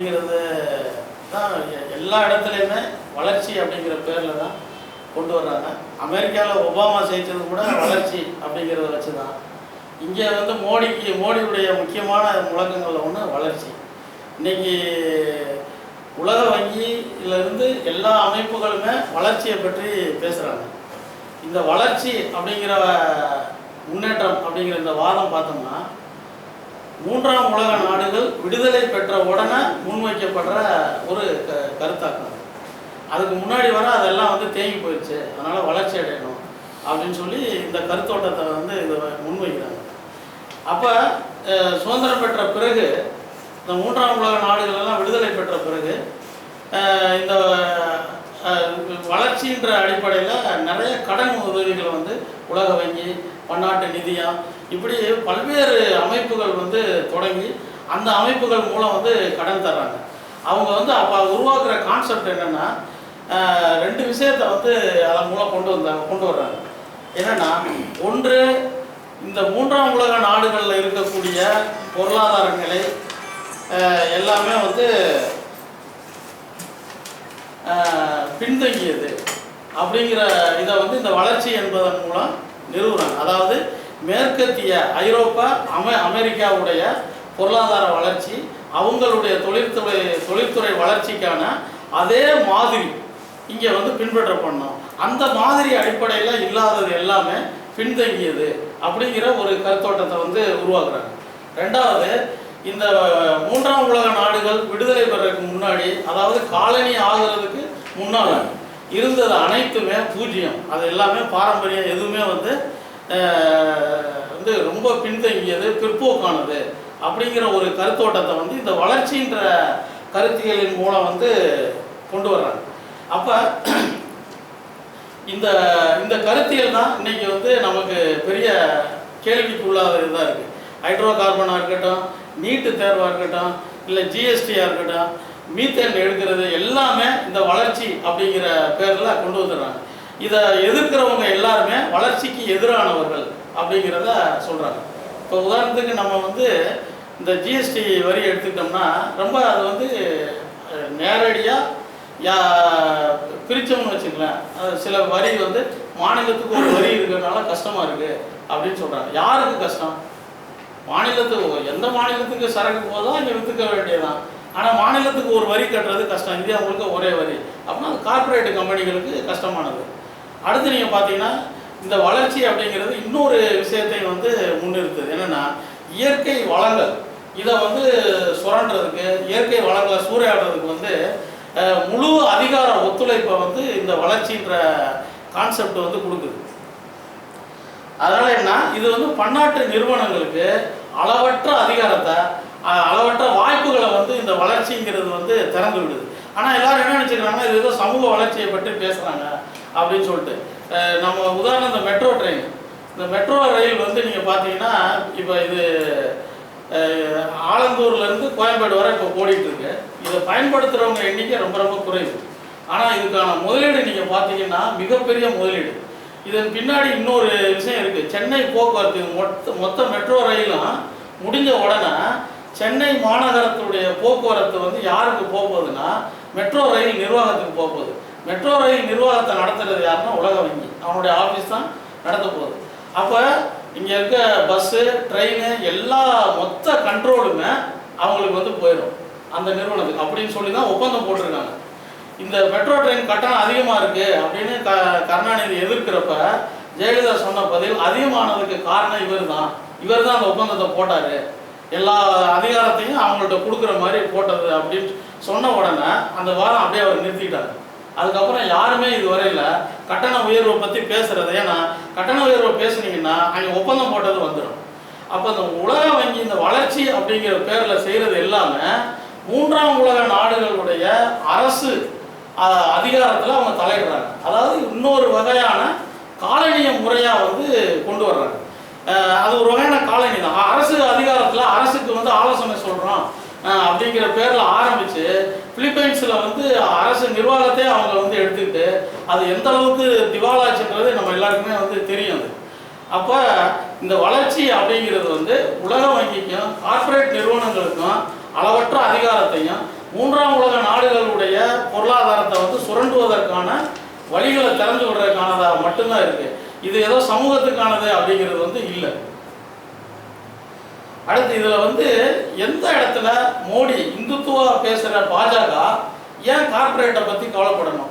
அப்படிங்கிறது தான் எல்லா இடத்துலையுமே வளர்ச்சி அப்படிங்கிற பேரில் தான் கொண்டு வர்றாங்க. அமெரிக்காவில் ஒபாமா ஜெயிச்சது கூட வளர்ச்சி அப்படிங்கிறத வச்சு தான் இங்கே வந்து மோடிக்கு மோடியுடைய முக்கியமான முழக்கங்களில் ஒன்று வளர்ச்சி. இன்னைக்கு உலக வங்கியிலிருந்து எல்லா அமைப்புகளுமே வளர்ச்சியை பற்றி பேசுகிறாங்க இந்த வளர்ச்சி அப்படிங்கிற முன்னேற்றம் அப்படிங்கிற இந்த வாதம் பார்த்தோம்னா மூன்றாம் உலக நாடுகள் விடுதலை பெற்ற உடனே முன்வைக்கப்படுற ஒரு க கருத்தாக்கம். அதுக்கு முன்னாடி வர அதெல்லாம் வந்து தேங்கி போயிடுச்சு. அதனால் வளர்ச்சி அடையணும் அப்படின்னு சொல்லி இந்த கருத்தோட்டத்தை வந்து இதை முன்வைக்கிறாங்க. அப்போ சுதந்திரம் பெற்ற பிறகு இந்த மூன்றாம் உலக நாடுகள் எல்லாம் விடுதலை பெற்ற பிறகு இந்த வளர்ச்சின்ற அடிப்படையில் நிறைய கடன் உதவிகளை வந்து உலக வங்கி பன்னாட்டு நிதியம் இப்படி பல்வேறு அமைப்புகள் வந்து தொடங்கி அந்த அமைப்புகள் மூலம் வந்து கடன் தர்றாங்க. அவங்க வந்து அப்போ உருவாக்குற கான்செப்ட் என்னென்னா ரெண்டு விஷயத்தை வந்து அதன் மூலம் கொண்டு வந்தாங்க கொண்டு வர்றாங்க. என்னென்னா ஒன்று இந்த மூன்றாம் உலக நாடுகளில் இருக்கக்கூடிய பொருளாதார நிலை எல்லாமே வந்து பின்தங்கியது. அப்படிங்கிற இதை வந்து இந்த வளர்ச்சி என்பதன் மூலம் நிறுவனம் அதாவது மேற்கத்திய ஐரோப்பா அமெ அமெரிக்காவுடைய பொருளாதார வளர்ச்சி அவங்களுடைய தொழில்துறை தொழில்துறை வளர்ச்சிக்கான அதே மாதிரி இங்கே வந்து பின்பற்றப்படணும் அந்த மாதிரி அடிப்படையில் இல்லாதது எல்லாமே பின்தங்கியது அப்படிங்கிற ஒரு கருத்தோட்டத்தை வந்து உருவாக்குறாங்க. ரெண்டாவது இந்த மூன்றாம் உலக நாடுகள் விடுதலை பெறதுக்கு முன்னாடி அதாவது காலனி ஆகிறதுக்கு முன்னால் இருந்தது அனைத்துமே பூஜ்ஜியம். அது எல்லாமே பாரம்பரியம் எதுவுமே வந்து வந்து ரொம்ப பின்தங்கியது பிற்போக்கானது அப்படிங்கிற ஒரு கருத்தோட்டத்தை வந்து இந்த வளர்ச்சின்ற கருத்தியலின் மூலம் வந்து கொண்டு வர்றாங்க. அப்போ இந்த இந்த கருத்தியல் தான் இன்னைக்கு வந்து நமக்கு பெரிய கேள்விக்குள்ளாத இதாக இருக்குது ஹைட்ரோ கார்பனாக இருக்கட்டும் நீட்டு தேர்வாக இருக்கட்டும் இல்லை ஜிஎஸ்டியாக இருக்கட்டும் மீத்தேன் எடுக்கிறது எல்லாமே இந்த வளர்ச்சி அப்படிங்கிற பேரில் கொண்டு வந்துடுறாங்க. இதை எதிர்க்கிறவங்க எல்லாருமே வளர்ச்சிக்கு எதிரானவர்கள் அப்படிங்கிறத சொல்கிறாங்க இப்போ உதாரணத்துக்கு நம்ம வந்து இந்த ஜிஎஸ்டி வரி எடுத்துக்கிட்டோம்னா ரொம்ப அது வந்து நேரடியாக யா பிரித்தோம்னு வச்சுங்களேன் அது சில வரி வந்து மாநிலத்துக்கு ஒரு வரி இருக்கிறதுனால கஷ்டமாக இருக்குது அப்படின்னு சொல்கிறாங்க யாருக்கு கஷ்டம்? மாநிலத்துக்கு எந்த மாநிலத்துக்கு சரக்கு போதோ இங்கே விற்றுக்க வேண்டியதுதான். ஆனால் மாநிலத்துக்கு ஒரு வரி கட்டுறது கஷ்டம். இந்தியா முழுக்க ஒரே வரி. அப்படின்னா அது கார்பரேட் கம்பெனிகளுக்கு கஷ்டமானது. அடுத்து நீங்கள் பார்த்தீங்கன்னா இந்த வளர்ச்சி அப்படிங்கிறது இன்னொரு விஷயத்தை வந்து முன்னிறுத்துது. என்னென்னா இயற்கை வளங்கள். இதை வந்து சுரண்டுறதுக்கு இயற்கை வளங்களை சூறையாடுறதுக்கு வந்து முழு அதிகார ஒத்துழைப்பை வந்து இந்த வளர்ச்சின்ற கான்செப்ட் வந்து கொடுக்குது. அதனால் என்ன இது வந்து பன்னாட்டு நிறுவனங்களுக்கு அளவற்ற அதிகாரத்தை அளவற்ற வாய்ப்புகளை வந்து இந்த வளர்ச்சிங்கிறது வந்து திறந்து விடுது. ஆனால் எல்லாரும் என்ன நினச்சிக்கிறாங்க இது ஏதோ சமூக வளர்ச்சியை பற்றி பேசுகிறாங்க அப்படின்னு சொல்லிட்டு. நம்ம உதாரணம் இந்த மெட்ரோ ட்ரெயின். இந்த மெட்ரோ ரயில் வந்து நீங்கள் பார்த்தீங்கன்னா இப்போ இது ஆலந்தூர்லேருந்து கோயம்பேடு வரை இப்போ ஓடிட்டு இருக்கு இதை பயன்படுத்துகிறவங்க எண்ணிக்கை ரொம்ப ரொம்ப குறைவு. ஆனால் இதுக்கான முதலீடு நீங்கள் பார்த்தீங்கன்னா மிகப்பெரிய முதலீடு. இதன் பின்னாடி இன்னொரு விஷயம் இருக்குது சென்னை போக்குவரத்து மொத்த மொத்த மெட்ரோ ரயிலும் முடிஞ்ச உடனே சென்னை மாநகரத்துடைய போக்குவரத்து வந்து யாருக்கு போக போகுதுன்னா மெட்ரோ ரயில் நிர்வாகத்துக்கு போகுது. மெட்ரோ ரயில் நிர்வாகத்தை நடத்துறது யாருன்னா உலக வங்கி. அவனுடைய ஆஃபீஸ் தான் நடத்த போகுது. அப்போ இங்கே இருக்க பஸ்ஸு ட்ரெயின் எல்லா மொத்த கண்ட்ரோலுமே அவங்களுக்கு வந்து போயிடும் அந்த நிறுவனத்துக்கு. அப்படின்னு சொல்லி தான் ஒப்பந்தம் போட்டிருக்காங்க. இந்த மெட்ரோ ட்ரெயின் கட்டணம் அதிகமாக இருக்குது அப்படின்னு க கருணாநிதி எதிர்க்கிறப்ப ஜெயலலிதா சொன்ன பதில் அதிகமானதுக்கு காரணம் இவர் தான் இவர் தான் அந்த ஒப்பந்தத்தை போட்டார். எல்லா அதிகாரத்தையும் அவங்கள்ட்ட கொடுக்குற மாதிரி போட்டது அப்படின்னு சொன்ன உடனே அந்த வாரம் அப்படியே அவர் நிறுத்திட்டாங்க அதுக்கப்புறம் யாருமே இது வரையில கட்டண உயர்வை பற்றி பேசுறது. ஏன்னா கட்டண உயர்வை பேசுனீங்கன்னா அங்கே ஒப்பந்தம் போட்டது வந்துடும் அப்போ இந்த உலக வங்கி இந்த வளர்ச்சி அப்படிங்கிற பேரில் செய்கிறது எல்லாமே மூன்றாம் உலக நாடுகளுடைய அரசு அதிகாரத்தில் அவங்க தலையிடுறாங்க. அதாவது இன்னொரு வகையான காலனிய முறையாக வந்து கொண்டு வர்றாங்க. அது ஒரு வகையான காலனி தான் அரசு அதிகாரத்தில் அரசுக்கு வந்து ஆலோசனை சொல்கிறோம் அப்படிங்கிற பேரில் ஆரம்பித்து பிலிப்பைன்ஸில் வந்து அரசு நிர்வாகத்தை அவங்க வந்து எடுத்துக்கிட்டு அது எந்த அளவுக்கு திவாலாச்சுன்றது நம்ம எல்லாருக்குமே வந்து தெரியும் அப்போ இந்த வளர்ச்சி அப்படிங்கிறது வந்து உலக வங்கிக்கும் கார்ப்பரேட் நிறுவனங்களுக்கும் அளவற்ற அதிகாரத்தையும் மூன்றாம் உலக நாடுகளுடைய பொருளாதாரத்தை வந்து சுரண்டுவதற்கான வழிகளை திறந்து விடுறதுக்கானதாக மட்டும்தான் இருக்குது இது ஏதோ சமூகத்துக்கானது அப்படிங்கிறது வந்து இல்லை. அடுத்து இதில் வந்து எந்த இடத்துல மோடி இந்துத்துவா பேசுகிற பாஜக ஏன் கார்பரேட்டை பற்றி கவலைப்படணும்?